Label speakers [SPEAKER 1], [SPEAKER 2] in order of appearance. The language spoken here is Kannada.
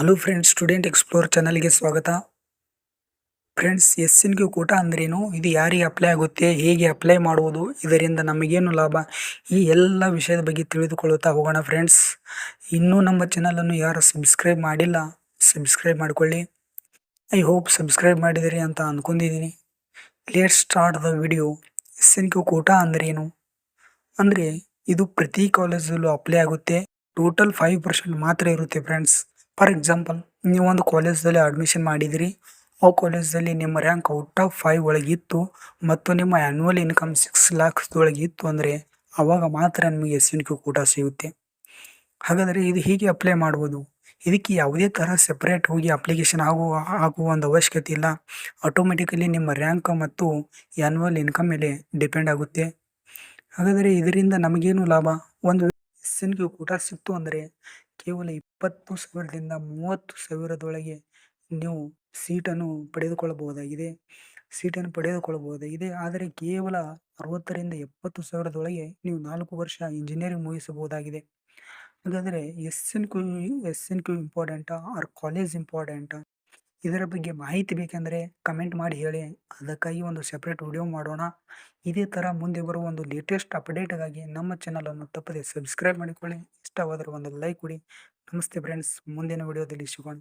[SPEAKER 1] ಹಲೋ ಫ್ರೆಂಡ್ಸ್ ಸ್ಟೂಡೆಂಟ್ ಎಕ್ಸ್ಪ್ಲೋರ್ ಚಾನಲ್ಗೆ ಸ್ವಾಗತ. ಫ್ರೆಂಡ್ಸ್ ಎಸ್ ಎನ್ ಕ್ಯೂ ಕೂಟ ಅಂದ್ರೇನು? ಇದು ಯಾರಿಗೆ ಅಪ್ಲೈ ಆಗುತ್ತೆ? ಹೇಗೆ ಅಪ್ಲೈ ಮಾಡುವುದು? ಇದರಿಂದ ನಮಗೇನು ಲಾಭ? ಈ ಎಲ್ಲ ವಿಷಯದ ಬಗ್ಗೆ ತಿಳಿದುಕೊಳ್ಳುತ್ತಾ ಹೋಗೋಣ ಫ್ರೆಂಡ್ಸ್ ಇನ್ನೂ ನಮ್ಮ ಚಾನಲನ್ನು ಯಾರು ಸಬ್ಸ್ಕ್ರೈಬ್ ಮಾಡಿಲ್ಲ ಸಬ್ಸ್ಕ್ರೈಬ್ ಮಾಡಿಕೊಳ್ಳಿ. ಐ ಹೋಪ್ ಸಬ್ಸ್ಕ್ರೈಬ್ ಮಾಡಿದಿರಿ ಅಂತ ಅಂದ್ಕೊಂಡಿದ್ದೀನಿ let's start the video S N Q quota ಅಂದ್ರೇನು? ಅಂದರೆ ಇದು ಪ್ರತಿ ಕಾಲೇಜಲ್ಲೂ ಅಪ್ಲೈ ಆಗುತ್ತೆ. ಟೋಟಲ್ ಫೈವ್ ಪರ್ಸೆಂಟ್ ಮಾತ್ರ ಇರುತ್ತೆ ಫ್ರೆಂಡ್ಸ್ ಫಾರ್ ಎಕ್ಸಾಂಪಲ್ ನೀವು ಒಂದು ಕಾಲೇಜಲ್ಲಿ ಅಡ್ಮಿಷನ್ ಮಾಡಿದಿರಿ. ಆ ಕಾಲೇಜಲ್ಲಿ ನಿಮ್ಮ ರ್ಯಾಂಕ್ ಔಟ್ ಆಫ್ ಫೈವ್ ಒಳಗಿತ್ತು ಮತ್ತು ನಿಮ್ಮ ಆ್ಯನ್ಯುವಲ್ ಇನ್ಕಮ್ ಸಿಕ್ಸ್ ಲ್ಯಾಕ್ಸ್ ಒಳಗೆ ಇತ್ತು ಅಂದರೆ ಆವಾಗ ಮಾತ್ರ ನಿಮಗೆ ಎಸ್ ಎನ್ ಕ್ಯೂ ಕೂಟ ಸಿಗುತ್ತೆ. ಹಾಗಾದರೆ ಇದು ಹೀಗೆ ಅಪ್ಲೈ ಮಾಡ್ಬೋದು. ಇದಕ್ಕೆ ಯಾವುದೇ ಥರ ಸೆಪ್ರೇಟ್ ಹೋಗಿ ಅಪ್ಲಿಕೇಶನ್ ಆಗುವ ಆಗುವ ಒಂದು ಅವಶ್ಯಕತೆ ಇಲ್ಲ. ಆಟೋಮೆಟಿಕಲಿ ನಿಮ್ಮ ರ್ಯಾಂಕ್ ಮತ್ತು ಆ್ಯನ್ಯುವಲ್ ಇನ್ಕಮ್ ಮೇಲೆ ಡಿಪೆಂಡ್ ಆಗುತ್ತೆ. ಹಾಗಾದರೆ ಇದರಿಂದ ನಮಗೇನು ಲಾಭ? ಒಂದು ಎಸ್ ಎನ್ ಕ್ಯೂ ಕೂಟ ಸಿಕ್ತು ಅಂದರೆ ಕೇವಲ ಇಪ್ಪತ್ತು ಸಾವಿರದಿಂದ ಮೂವತ್ತು ಸಾವಿರದೊಳಗೆ ನೀವು ಸೀಟನ್ನು ಪಡೆದುಕೊಳ್ಳಬಹುದಾಗಿದೆ. ಸೀಟನ್ನು ಪಡೆದುಕೊಳ್ಳಬಹುದಾಗಿದೆ. ಆದರೆ ಕೇವಲ ಅರವತ್ತರಿಂದ ಎಪ್ಪತ್ತು ಸಾವಿರದೊಳಗೆ ನೀವು ನಾಲ್ಕು ವರ್ಷ ಇಂಜಿನಿಯರಿಂಗ್ ಮುಗಿಸಬಹುದಾಗಿದೆ. ಹಾಗಾದರೆ S N Q S N Q ಇಂಪಾರ್ಟೆಂಟಾ or college ಇಂಪಾರ್ಟೆಂಟಾ ಇದರ ಬಗ್ಗೆ ಮಾಹಿತಿ ಬೇಕೆಂದರೆ ಕಮೆಂಟ್ ಮಾಡಿ ಹೇಳಿ. ಅದಕ್ಕಾಗಿ ಒಂದು ಸೆಪ್ರೇಟ್ ವಿಡಿಯೋ ಮಾಡೋಣ. ಇದೇ ಥರ ಮುಂದೆ ಬರುವ ಒಂದು ಲೇಟೆಸ್ಟ್ ಅಪ್ಡೇಟ್ಗಾಗಿ ನಮ್ಮ ಚಾನಲನ್ನು ತಪ್ಪದೆ ಸಬ್ಸ್ಕ್ರೈಬ್ ಮಾಡಿಕೊಳ್ಳಿ. ಇಷ್ಟವಾದರೆ ಒಂದು ಲೈಕ್ ಕೊಡಿ. ನಮಸ್ತೆ ಫ್ರೆಂಡ್ಸ್ ಮುಂದಿನ ವಿಡಿಯೋದಲ್ಲಿ ಸಿಗೋಣ.